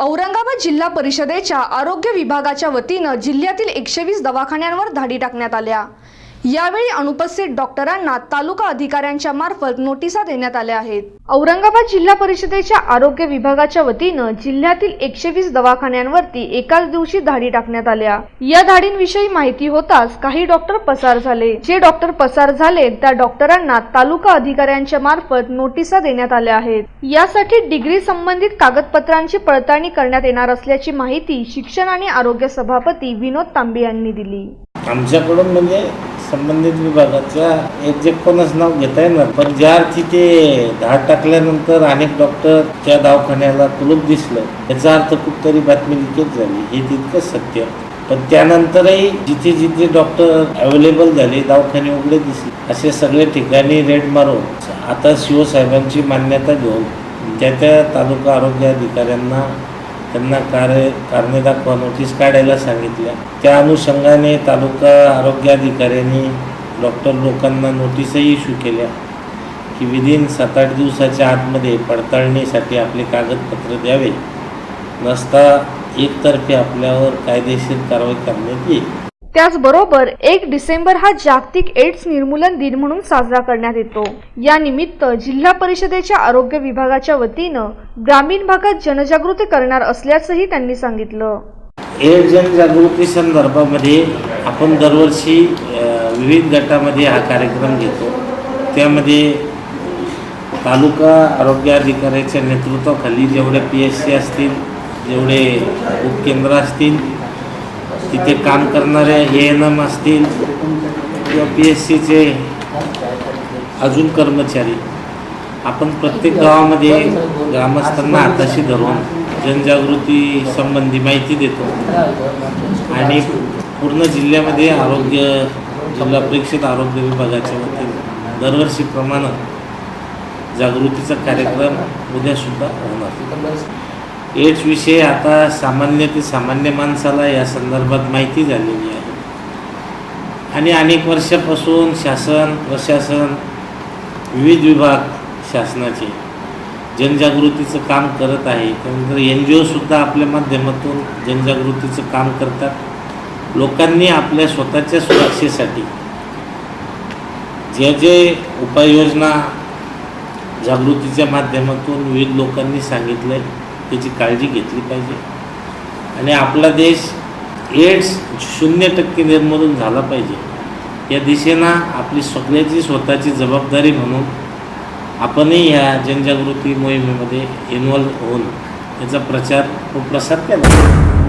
औरंगाबाद जिल्हा परिषदेच्या आरोग्य विभागाच्या वतीनं जिल्ह्यातील एकशे वीस दवाखान्यांवर धाडी टाकण्यात आल्या. यावेळी अनुपस्थित डॉक्टरांना तालुका अधिकाऱ्यांच्या मार्फत नोटिसा देण्यात आल्या आहेत. औरंगाबाद जिल्हा परिषदेच्या आरोग्य विभागाच्या वतीनं जिल्ह्यातील एकशे वीस दवाखान्यांवरती एकाच दिवशी धाडी टाकण्यात आल्या. या धाडींविषयी माहिती होताच काही डॉक्टर पसार झाले. जे डॉक्टर पसार झाले त्या डॉक्टरांना तालुका अधिकाऱ्यांच्या मार्फत नोटिसा देण्यात आल्या आहेत. यासाठी डिग्री संबंधित कागदपत्रांची पडताळणी करण्यात येणार असल्याची माहिती शिक्षण आणि आरोग्य सभापती विनोद तांबे यांनी दिली. आमच्याकडून म्हणजे संबंधित विभागाच्या एक्झॅक्ट कोणच नाव घेता येणार. पण ज्या अर्थी ते धाड टाकल्यानंतर अनेक डॉक्टर त्या दवाखान्याला कुलूप दिसलं. याचा अर्थ कुठतरी बातमी लिकेज झाली. हे तितकंच सत्य. पण त्यानंतरही जिथे जिथे डॉक्टर अवेलेबल झाले दवाखाने उघडे दिसले असे सगळे ठिकाणी रेड मारून आता शिवसाहेबांची मान्यता घेऊन त्या त्या तालुका आरोग्य अधिकाऱ्यांना त्यांना कार्य कारणे दाखवा नोटीस काढायला सांगितल्या. त्या अनुषंगाने तालुका आरोग्याधिकाऱ्यांनी डॉक्टर लोकांना नोटीसही इश्यू केल्या की विदिन सात आठ दिवसाच्या आतमध्ये पडताळणीसाठी आपले कागदपत्र द्यावे. नसता एकतर्फे आपल्यावर कायदेशीर कारवाई करण्यात येईल. त्याचबरोबर एक डिसेंबर हा जागतिक एड्स निर्मूलन दिन म्हणून साजरा करण्यात येतो. या निमित्त जिल्हा परिषदेच्या आरोग्य विभागाच्या वतीनं ग्रामीण भागात जनजागृती करणार असल्याचंही त्यांनी सांगितलं. एड जनजागृती संदर्भामध्ये आपण दरवर्षी विविध गटामध्ये हा कार्यक्रम घेतो. त्यामध्ये तालुका आरोग्य अधिकाऱ्याच्या नेतृत्वाखाली जेवढे पी एस सी असतील जेवढे उपकेंद्र असतील तिथे काम करणारे ए एन एम असतील किंवा पी एस सीचे अजून कर्मचारी आपण प्रत्येक गावामध्ये ग्रामस्थांना हाताशी धरून जनजागृती संबंधी माहिती देतो. आणि पूर्ण जिल्ह्यामध्ये आरोग्य जिल्हा परिषद आरोग्य विभागाच्या वतीने दरवर्षीप्रमाणे जागृतीचा कार्यक्रम उद्यासुद्धा होणार. एड्स विषय आता सामान्य ते सामान्य माणसाला या संदर्भात माहिती झालेली आहे. आणि अनेक वर्षापासून शासन प्रशासन विविध विभाग शासनाचे जनजागृतीचं काम करत आहे. त्यानंतर एन जी ओसुद्धा आपल्या माध्यमातून जनजागृतीचं काम करतात. लोकांनी आपल्या स्वतःच्या सुरक्षेसाठी जे जे उपाययोजना जागृतीच्या माध्यमातून विविध लोकांनी सांगितलं आहे त्याची काळजी घेतली पाहिजे. आणि आपला देश एड्स शून्य टक्के निर्मूलन झाला पाहिजे. या दिशेनं आपली सगळ्याची स्वतःची जबाबदारी म्हणून आपणही ह्या जनजागृती मोहिमेमध्ये इन्व्हॉल्व होऊन त्याचा प्रचार व प्रसार केला.